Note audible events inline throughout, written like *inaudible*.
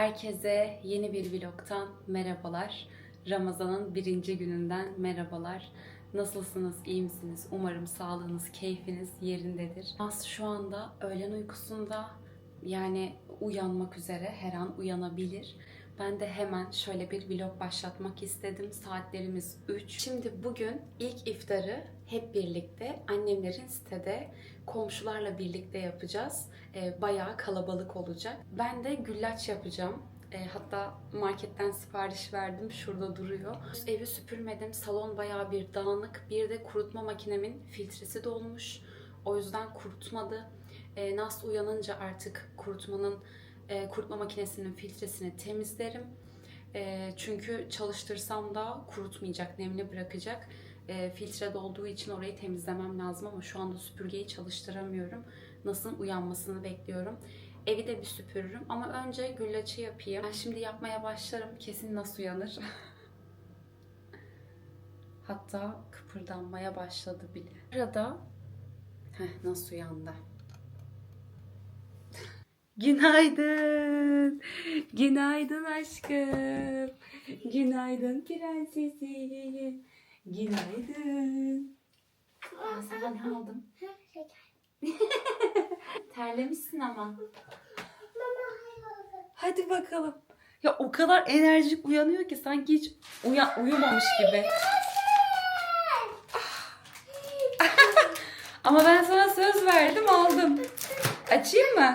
Herkese yeni bir vlogtan merhabalar. Ramazan'ın birinci gününden merhabalar. Nasılsınız, iyi misiniz? Umarım sağlığınız, keyfiniz yerindedir. As şu anda öğlen uykusunda yani uyanmak üzere her an uyanabilir. Ben de hemen şöyle bir vlog başlatmak istedim. Saatlerimiz 3. Şimdi bugün ilk iftarı hep birlikte annemlerin sitede komşularla birlikte yapacağız. Ee, bayağı kalabalık olacak. Ben de güllaç yapacağım. Ee, hatta marketten sipariş verdim. Şurada duruyor. Evi süpürmedim. Salon bayağı bir dağınık. Bir de kurutma makinemin filtresi dolmuş. O yüzden kurutmadı. Ee, Nas uyanınca artık kurutmanın e, kurutma makinesinin filtresini temizlerim. E, çünkü çalıştırsam da kurutmayacak, nemli bırakacak. E, filtre dolduğu için orayı temizlemem lazım ama şu anda süpürgeyi çalıştıramıyorum. Nasıl uyanmasını bekliyorum. Evi de bir süpürürüm ama önce güllaçı yapayım. Ben şimdi yapmaya başlarım. Kesin nasıl uyanır. *laughs* Hatta kıpırdanmaya başladı bile. Arada Heh, nasıl uyandı? Günaydın. Günaydın aşkım. Günaydın prensesim. Günaydın. Aa, sana ne aldım? *laughs* Terlemişsin ama. Hadi bakalım. Ya o kadar enerjik uyanıyor ki sanki hiç uya- uyumamış gibi. *laughs* Ama ben sana söz verdim aldım. Açayım mı?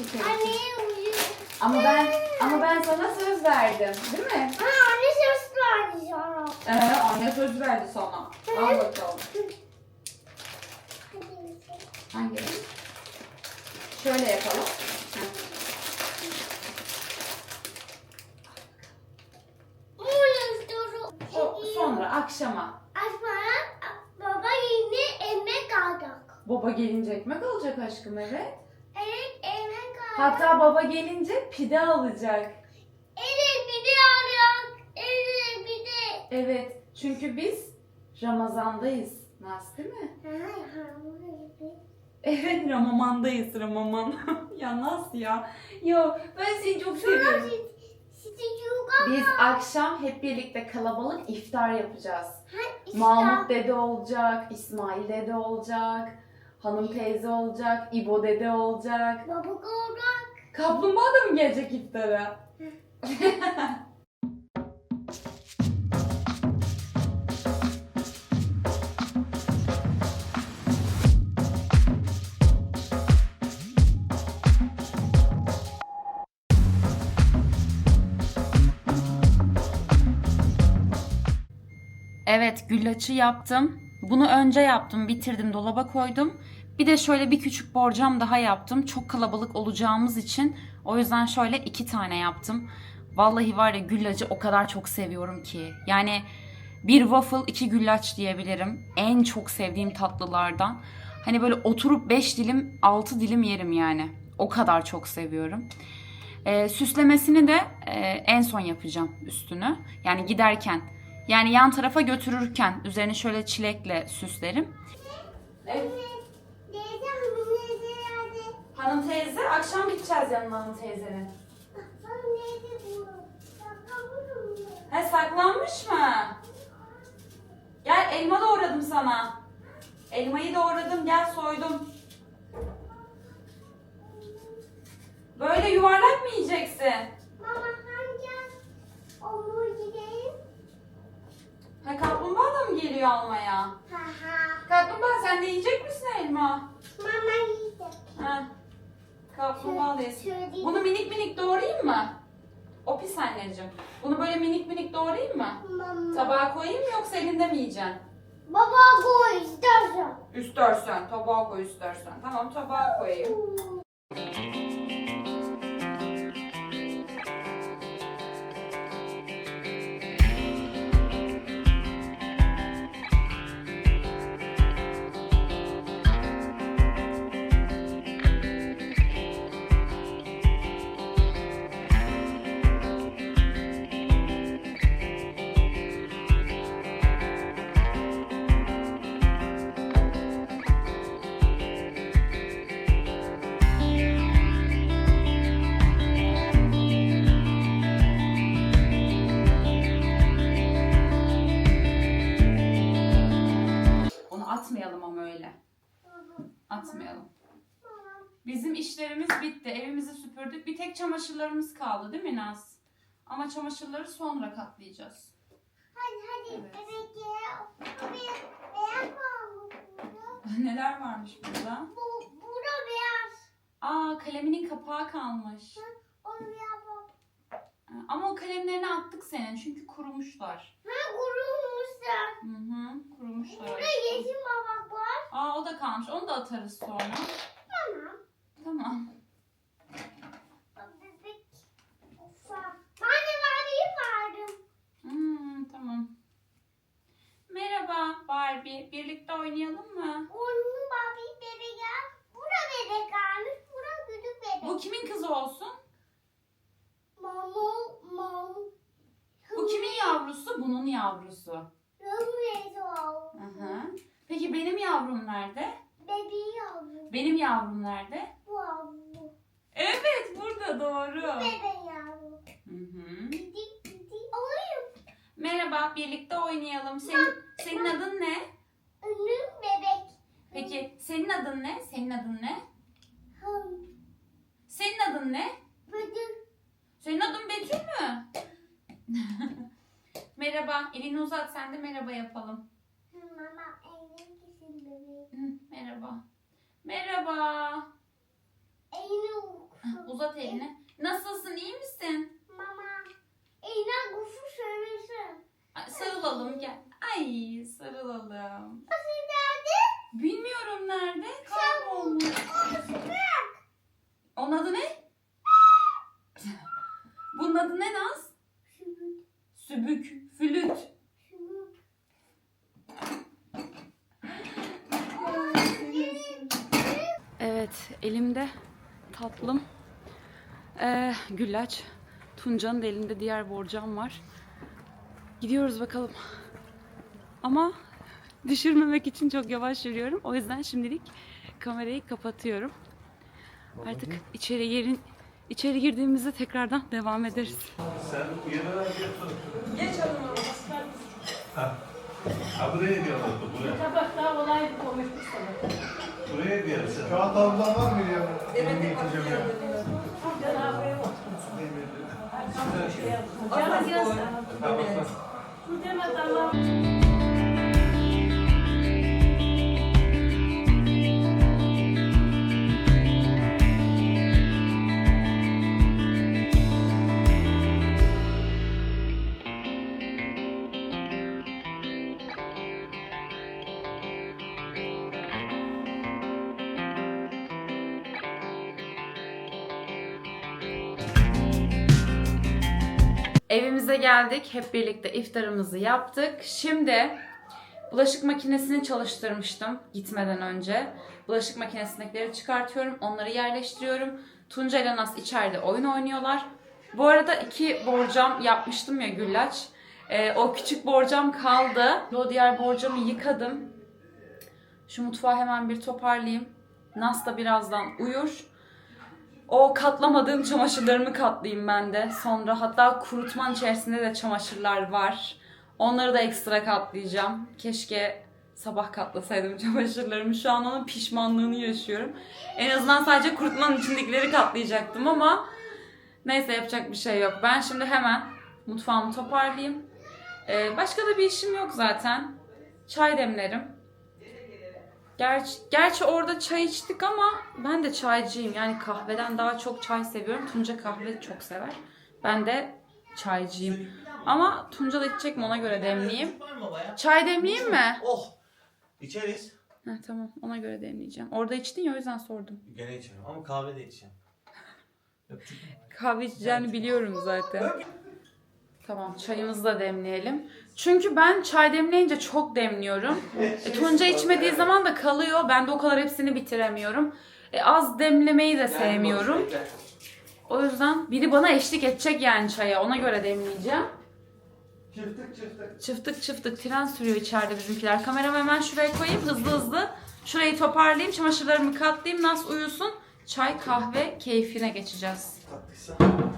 Uyumadan önce ağladı şeker için. Ama ben ama ben sana söz verdim. Değil mi? Ee, anne söz verdi sana. Al bakalım. Hangi? Şöyle yapalım. Heh. O, sonra akşama. Baba yine emek alacak. Baba gelince ekmek alacak aşkım evet. Hatta baba gelince pide alacak. Evet bir de alacak. Evet bir de. Evet. Çünkü biz Ramazandayız. Naz değil mi? Evet Ramamandayız Ramaman. *laughs* ya Naz ya. Yo ben seni çok seviyorum. Biz akşam hep birlikte kalabalık iftar yapacağız. Mahmut dede olacak, İsmail dede olacak, hanım teyze olacak, İbo dede olacak. Baba olacak. Kaplumbağa da mı gelecek iftara? Evet, güllaçı yaptım. Bunu önce yaptım, bitirdim, dolaba koydum. Bir de şöyle bir küçük borcam daha yaptım. Çok kalabalık olacağımız için o yüzden şöyle iki tane yaptım. Vallahi var ya güllacı o kadar çok seviyorum ki. Yani bir waffle iki güllaç diyebilirim. En çok sevdiğim tatlılardan. Hani böyle oturup 5 dilim 6 dilim yerim yani. O kadar çok seviyorum. Ee, süslemesini de e, en son yapacağım üstünü. Yani giderken. Yani yan tarafa götürürken üzerini şöyle çilekle süslerim. Evet. Hanım teyze akşam gideceğiz yanına hanım teyzenin. He saklanmış mı? Gel elma doğradım sana. Elmayı doğradım gel soydum. Böyle yuvarlak mı yiyeceksin? Mama hangi gidelim? Ha kaplumbağa da mı geliyor almaya? Ha ha. Kaplumbağa sen de yiyecek misin elma? Mama yiyecek. Ha. Kaplumbağa da yesin. Şöyle. Bunu minik minik doğrayayım mı? O pis anneciğim. Bunu böyle minik minik doğrayayım mı? Mama. Tabağa koyayım mı yoksa elinde mi yiyeceksin? Baba koy istersen. İstersen tabağa koy istersen. Tamam tabağa koyayım. Çamaşırlarımız kaldı değil mi Naz? Ama çamaşırları sonra katlayacağız. Hadi hadi Evet. bebek beyaz var mı burada? *laughs* Neler varmış burada? Bu, burada beyaz. Aa kaleminin kapağı kalmış. Onu bir yapalım. Ama o kalemlerini attık senin çünkü kurumuşlar. Ha kurulmuşlar. Hı hı kurumuşlar. Burada yeşil babak var. Aa o da kalmış. Onu da atarız sonra. Tamam. Tamam. Bak Bebek ufak. Ben de varayım vardım. Hmm, tamam. Merhaba Barbie. Birlikte oynayalım mı? Onun babi bebek ya. Burada bebek almış. Burada küçük bebek. Bu kimin kızı olsun? Mamu, mamu. Bu kimin yavrusu? Bunun yavrusu. Hı. Peki benim yavrum nerede? Bebeği yavru. Benim yavrum nerede? Bu yavru. Evet burada doğru. Bebe yavru. Hı hı. Gidik gidik. Alayım. Merhaba birlikte oynayalım. Senin, senin adın ne? Önüm bebek. Peki senin adın ne? Senin adın ne? Senin adın ne? Bıdık. Senin adın Betül mü? *laughs* merhaba. Elini uzat sen de merhaba yapalım. Mama elini kesin bebeği. Hı, merhaba. Merhaba. Elini. Uzat elini. Nasılsın? iyi misin? Mama. Eline kufu söylesin. Sarılalım gel. Ay sarılalım. Nasıl geldi? Bilmiyorum nerede. Kaybolmuş. Bırak. Onun adı ne? Bunun adı ne Naz? Sübük, flüt. Evet, elimde tatlım. Ee, güllaç. Tunca'nın da elinde diğer borcam var. Gidiyoruz bakalım. Ama düşürmemek için çok yavaş yürüyorum. O yüzden şimdilik kamerayı kapatıyorum. Artık içeri yerin içeri girdiğimizde tekrardan devam ederiz. Sen yere getir. Geç hanım Ha. Ha buraya diyor buraya. Tabak daha olay koymuştuk sana. Buraya diyor sen. Kağıt havludan var mı ya? Evet, Buradan abiye otursun. Canım biraz Ha bak bak. Buradan adamlar. Evimize geldik. Hep birlikte iftarımızı yaptık. Şimdi bulaşık makinesini çalıştırmıştım gitmeden önce. Bulaşık makinesindekileri çıkartıyorum. Onları yerleştiriyorum. Tunca ile Nas içeride oyun oynuyorlar. Bu arada iki borcam yapmıştım ya güllaç. Ee, o küçük borcam kaldı. O diğer borcamı yıkadım. Şu mutfağı hemen bir toparlayayım. Nas da birazdan uyur. O katlamadığım çamaşırlarımı katlayayım ben de. Sonra hatta kurutman içerisinde de çamaşırlar var. Onları da ekstra katlayacağım. Keşke sabah katlasaydım çamaşırlarımı. Şu an onun pişmanlığını yaşıyorum. En azından sadece kurutmanın içindekileri katlayacaktım ama neyse yapacak bir şey yok. Ben şimdi hemen mutfağımı toparlayayım. Ee, başka da bir işim yok zaten. Çay demlerim. Gerçi, gerçi orada çay içtik ama ben de çaycıyım. Yani kahveden daha çok çay seviyorum. Tunca kahve çok sever. Ben de çaycıyım. Ama Tunca da içecek mi ona göre demleyeyim. Çay demleyeyim mi? Oh. İçeriz. Heh, tamam ona göre demleyeceğim. Orada içtin ya o yüzden sordum. Gene içerim ama kahve de içeceğim. *laughs* Kahve içeceğini biliyorum zaten. Tamam çayımızı da demleyelim. Çünkü ben çay demleyince çok demliyorum. *laughs* E, Tunca içmediği zaman da kalıyor. Ben de o kadar hepsini bitiremiyorum. E, az demlemeyi de sevmiyorum. O yüzden biri bana eşlik edecek yani çaya. Ona göre demleyeceğim. Çıftık çıftık. Çıftık çıftık tren sürüyor içeride bizimkiler. Kameramı hemen şuraya koyayım hızlı hızlı. Şurayı toparlayayım, çamaşırlarımı katlayayım, Nas uyusun. Çay, kahve keyfine geçeceğiz. Tatlıysa.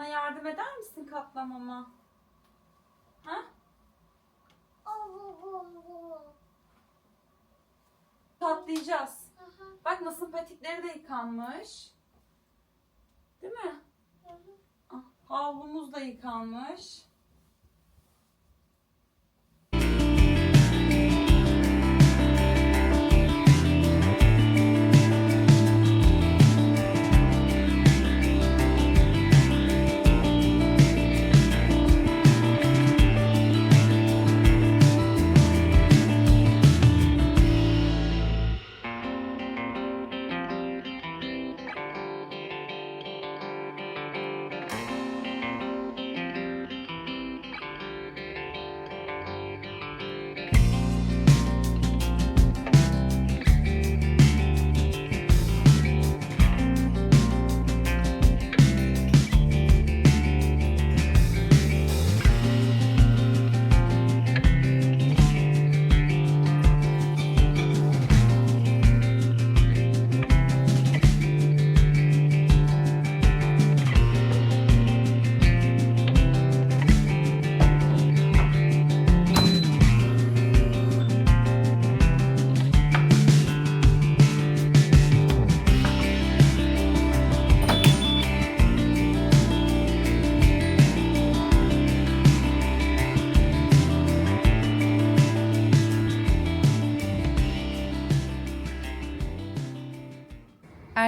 Bana yardım eder misin katlamama? Ha? Katlayacağız. Bak nasıl patikleri de yıkanmış. Değil mi? Ah, Havlumuz da yıkanmış.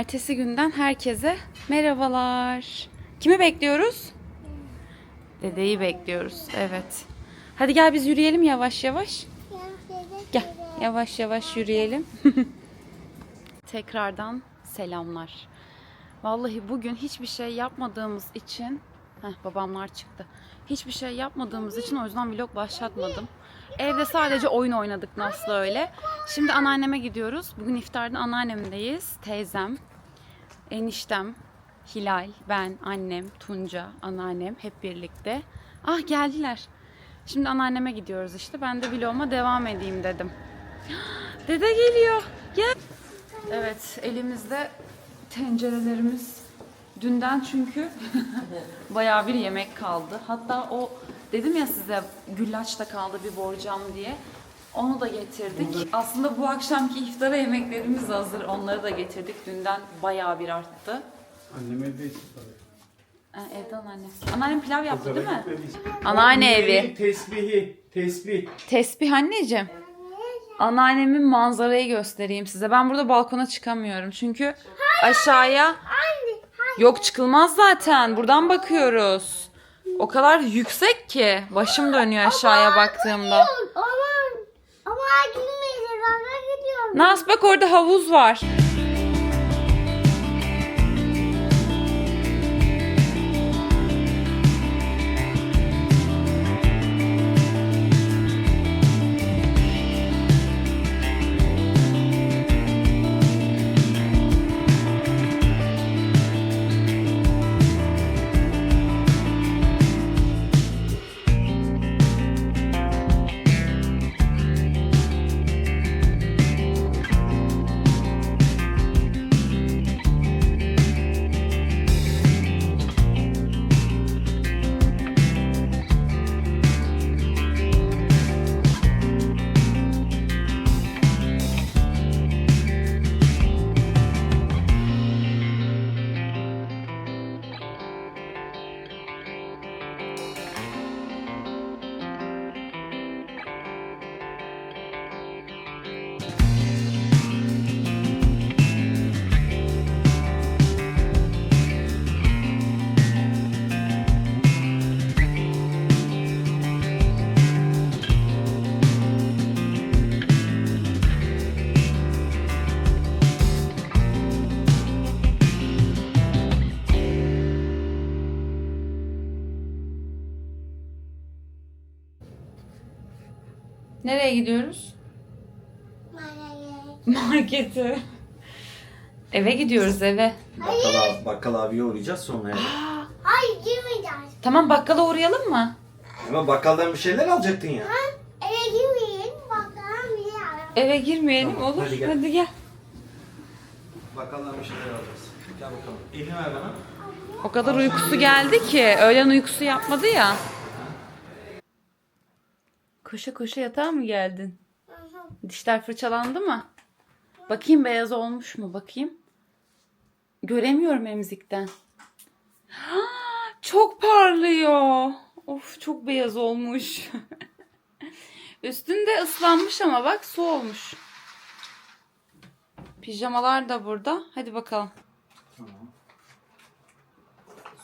Ertesi günden herkese merhabalar. Kimi bekliyoruz? Dedeyi bekliyoruz. Evet. Hadi gel biz yürüyelim yavaş yavaş. Gel yavaş yavaş yürüyelim. *laughs* Tekrardan selamlar. Vallahi bugün hiçbir şey yapmadığımız için Heh, babamlar çıktı. Hiçbir şey yapmadığımız için o yüzden vlog başlatmadım. Evde sadece oyun oynadık Nasıl öyle. Şimdi anneanneme gidiyoruz. Bugün iftarda anneannemdeyiz. Teyzem, eniştem, Hilal, ben, annem, Tunca, anneannem hep birlikte. Ah geldiler. Şimdi anneanneme gidiyoruz işte. Ben de vloguma devam edeyim dedim. *gasps* Dede geliyor. Gel. Evet elimizde tencerelerimiz dünden çünkü *laughs* bayağı bir yemek kaldı. Hatta o dedim ya size güllaçta kaldı bir borcam diye. Onu da getirdik. Aslında bu akşamki iftara yemeklerimiz hazır. Onları da getirdik. Dünden bayağı bir arttı. Annem evdeyse tabii. Ha, evde anneannem. Anneannem pilav yaptı değil mi? Anneanne evi. Tesbihi. Tesbih. Tesbih anneciğim. Anneannemin manzarayı göstereyim size. Ben burada balkona çıkamıyorum. Çünkü aşağıya yok çıkılmaz zaten. Buradan bakıyoruz. O kadar yüksek ki başım dönüyor aşağıya baktığımda. Ana gidiyorum. Nas bak orada havuz var. Nereye gidiyoruz? Markete. Eve gidiyoruz eve. Bakkal, abi, bakkal abiye uğrayacağız sonra eve. Hayır girmeyeceğiz. Tamam bakkala uğrayalım mı? Ama bakkaldan bir şeyler alacaktın ya. Eve girmeyin. Bakalım bir yer. Eve girmeyelim Tamam, olur. hadi Hadi gel. gel. Bakalım bir şeyler alacağız. Gel bakalım. Elini ver bana. O kadar uykusu geldi ki. Öğlen uykusu yapmadı ya. Koşa koşa yatağa mı geldin? Dişler fırçalandı mı? Bakayım beyaz olmuş mu? Bakayım. Göremiyorum emzikten. Ha, *gasps* çok parlıyor. Of çok beyaz olmuş. *laughs* Üstünde ıslanmış ama bak su olmuş. Pijamalar da burada. Hadi bakalım. Tamam.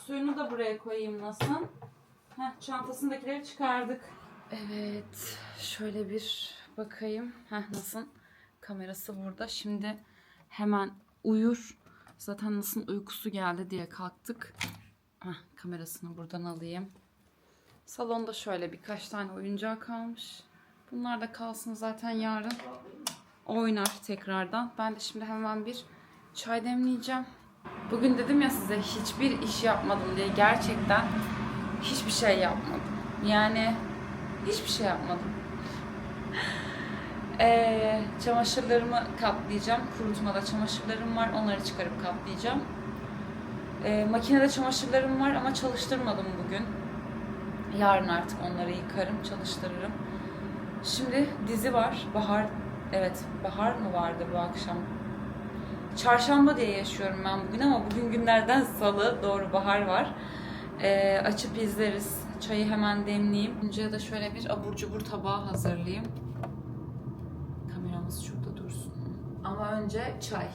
Suyunu da buraya koyayım nasıl? Heh, çantasındakileri çıkardık. Evet. Şöyle bir bakayım. Heh, nasıl? Kamerası burada. Şimdi hemen uyur. Zaten nasıl uykusu geldi diye kalktık. Heh, kamerasını buradan alayım. Salonda şöyle birkaç tane oyuncağı kalmış. Bunlar da kalsın zaten yarın. Oynar tekrardan. Ben de şimdi hemen bir çay demleyeceğim. Bugün dedim ya size hiçbir iş yapmadım diye gerçekten hiçbir şey yapmadım. Yani hiçbir şey yapmadım. Ee, çamaşırlarımı katlayacağım. Kurutmada çamaşırlarım var. Onları çıkarıp katlayacağım. Ee, makinede çamaşırlarım var ama çalıştırmadım bugün. Yarın artık onları yıkarım, çalıştırırım. Şimdi dizi var. Bahar, evet bahar mı vardı bu akşam? Çarşamba diye yaşıyorum ben bugün ama bugün günlerden salı doğru bahar var. Ee, açıp izleriz. Çayı hemen demleyeyim. Önce de şöyle bir abur cubur tabağı hazırlayayım. Kameramız şurada dursun. Ama önce çay.